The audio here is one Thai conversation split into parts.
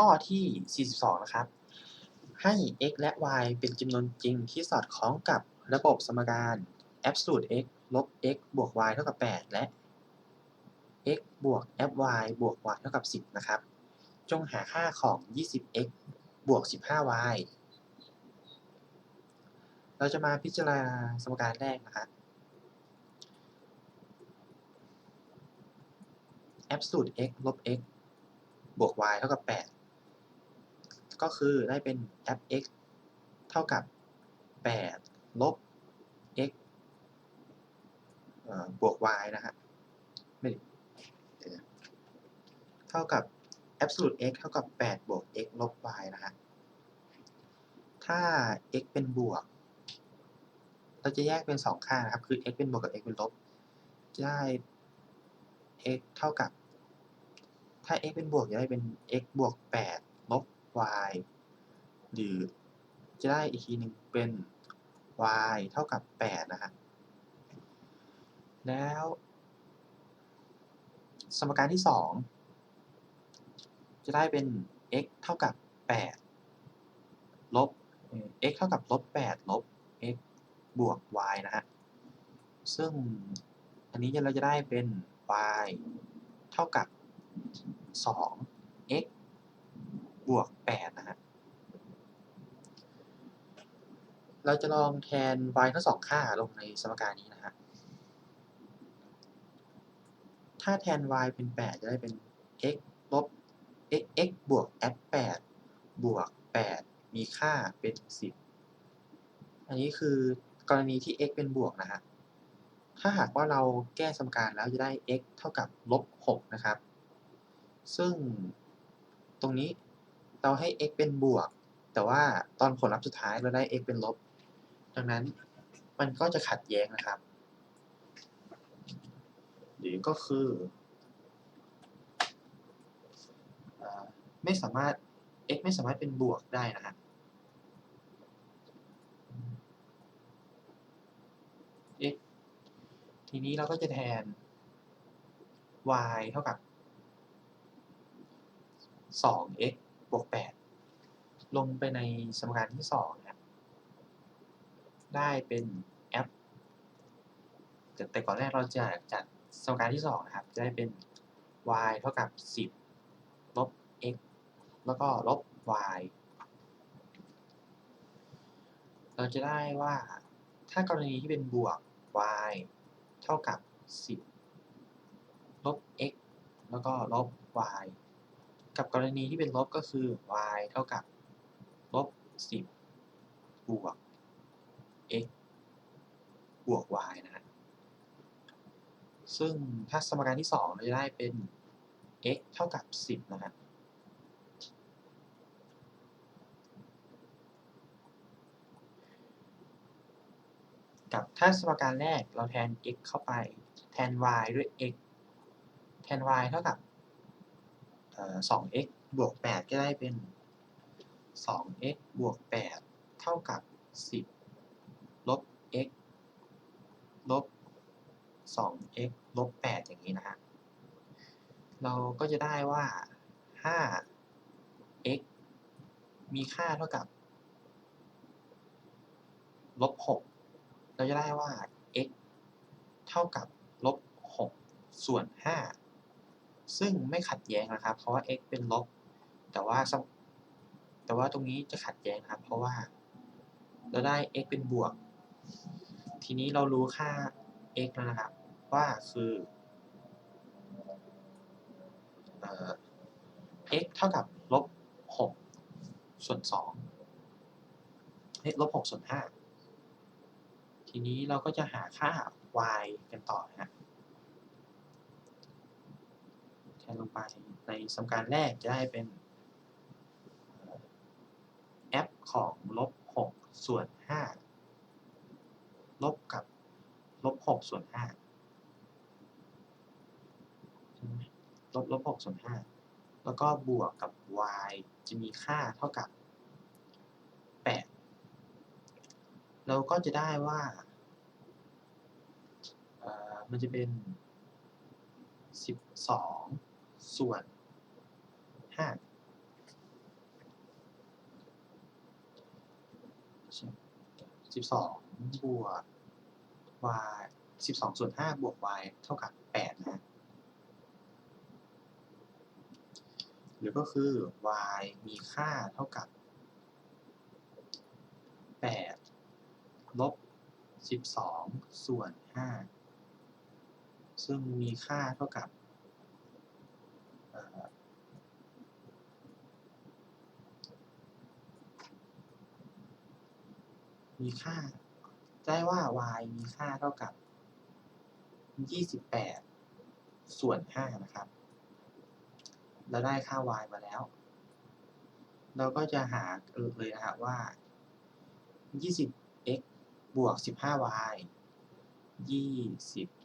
ข้อที่ 42 นะครับ ให้ x และ y เป็นจำนวนจริงที่สอดคล้องกับระบบสมการ absolute x ลบ x บวก y เท่ากับ 8 และ x บวก fy บวก y เท่ากับ 10 นะครับ จงหาค่าของ 20x บวก 15y เราจะมาพิจารณาสมการแรกนะครับ absolute x ลบ x บวก y เท่ากับ 8 ก็คือได้เป็น fx เท่ากับ 8 ลบ x บวก y นะฮะไม่เท่ากับ absolute x เท่ากับ 8 บวก x ลบ y นะฮะ ถ้า x เป็นบวก เราจะแยกเป็น2ค่างนะครับ คือ x เป็นบวกกับ x เป็นลบ จะได้ x เท่ากับ ถ้า x เป็นบวกจะได้เป็น x บวก 8 y หรือจะได้อีกทีหนึ่งเป็น y เท่ากับ 8 นะฮะ แล้ว สมการที่ 2 จะได้เป็น x เท่ากับ 8 ลบ x เท่ากับลบ 8 ลบ x บวก y นะฮะ ซึ่งอันนี้เราจะได้เป็น y เท่ากับ 2 บวก8นะฮะ เราจะลองแทน y ทั้งสองค่าลงในสมการนี้นะฮะ ถ้าแทน y เป็น 8 จะได้เป็น x ลบ x x บวก f 8บวก 8 มีค่าเป็น 10 อันนี้คือกรณีที่ x เป็นบวกนะฮะ ถ้าหากว่าเราแก้สมการแล้วจะได้ x เท่ากับลบ 6 นะครับ ซึ่งตรงนี้ เราให้ x เป็นบวก แต่ว่าตอนผลลัพธ์สุดท้ายเราได้ x เป็นลบ ดังนั้นมันก็จะขัดแย้งนะครับหรือก็คืออไม่สามารถ x ไม่สามารถเป็นบวกได้นะฮะ x ทีนี้เราก็จะแทน y เท่ากับ 2x บวก8ลงไปในสมการที่2ครับได้เป็นแต่แต่ก่อนแรกเราจะจัดสมการที่2นะครับ จะได้เป็น y เท่ากับ 10 ลบ x แล้วก็ลบ y เราจะได้ว่าถ้ากรณีที่เป็นบวก y เท่ากับ 10 ลบ x แล้วก็ลบ y กับกรณีที่เป็นลบก็คือ y เท่ากับลบ10 บวก x บวก y นะฮะซึ่งถ้าสมการที่ 2 เราจะได้เป็น x เท่ากับ 10 นะฮะกับถ้าสมการแรกเราแทน x เข้าไป แทน y ด้วย x แทน y เท่ากับ เอ่อ 2x บวก 8 ก็ได้เป็น 2x บวก 8 เท่ากับ 10 ลบ x ลบ 2x ลบ 8 อย่างนี้นะฮะ เราก็จะได้ว่า 5x มีค่าเท่ากับ ลบ 6 เราจะได้ว่า x เท่ากับ ลบ 6 ส่วน 5 ซึ่งไม่ขัดแย้งนะครับ เพราะว่า x เป็นลบ แต่ว่าแต่ว่าตรงนี้จะขัดแย้งครับ เพราะว่า เราได้ x เป็นบวก ทีนี้เรารู้ค่า x แล้วนะครับ ว่าคือเอ่อ x เท่ากับลบ6ส่วน2เฮ้ลบ6ส่วน5ทีนี้เราก็จะหาค่า y กันต่อนะ แทนลงไปในสมการแรกจะได้เป็นเอ่อ f ของลบ6ส่วน5ลบกับลบ6ส่วน5ใช่ไหมลบลบ6ส่วน5แล้วก็บวกกับ y จะมีค่าเท่ากับ 8 เราก็จะได้ว่ามันจะเป็น 12 ส่วนห้าสิบสองบวก y สิบสองส่วนห้าบวก y เท่ากับแปดนะหรือก็คือ y มีค่าเท่ากับแปดลบสิบสองส่วนห้าซึ่งมีค่าเท่ากับ มีค่า ได้ว่า y มีค่าเท่ากับ 28 ส่วน 5 นะครับ เราได้ค่า y มาแล้ว เราก็จะหาเลยนะครับว่า 20x บวก 15y 20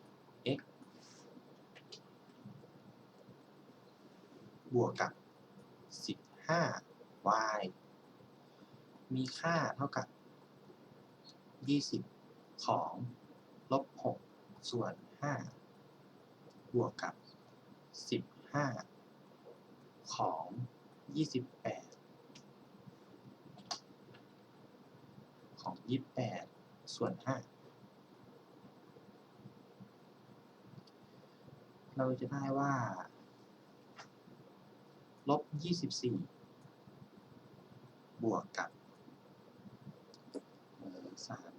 บวกกับ 15y มีค่าเท่ากับ 20 ของลบ 6 ส่วน 5 บวกกับ 15 ของ 28 ของ 28 ส่วน 5 เราจะได้ว่า ลบ24บวกกับสาม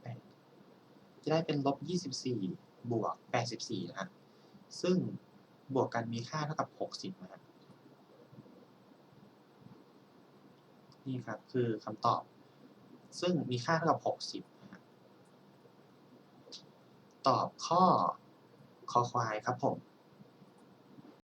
แปดจะได้เป็นลบ24บวก84นะฮะซึ่งบวกกันมีค่าเท่ากับ60นะฮะนี่ครับคือคำตอบ ซึ่งมีค่าเท่ากับ60นะฮะ ตอบข้อคอควายครับผม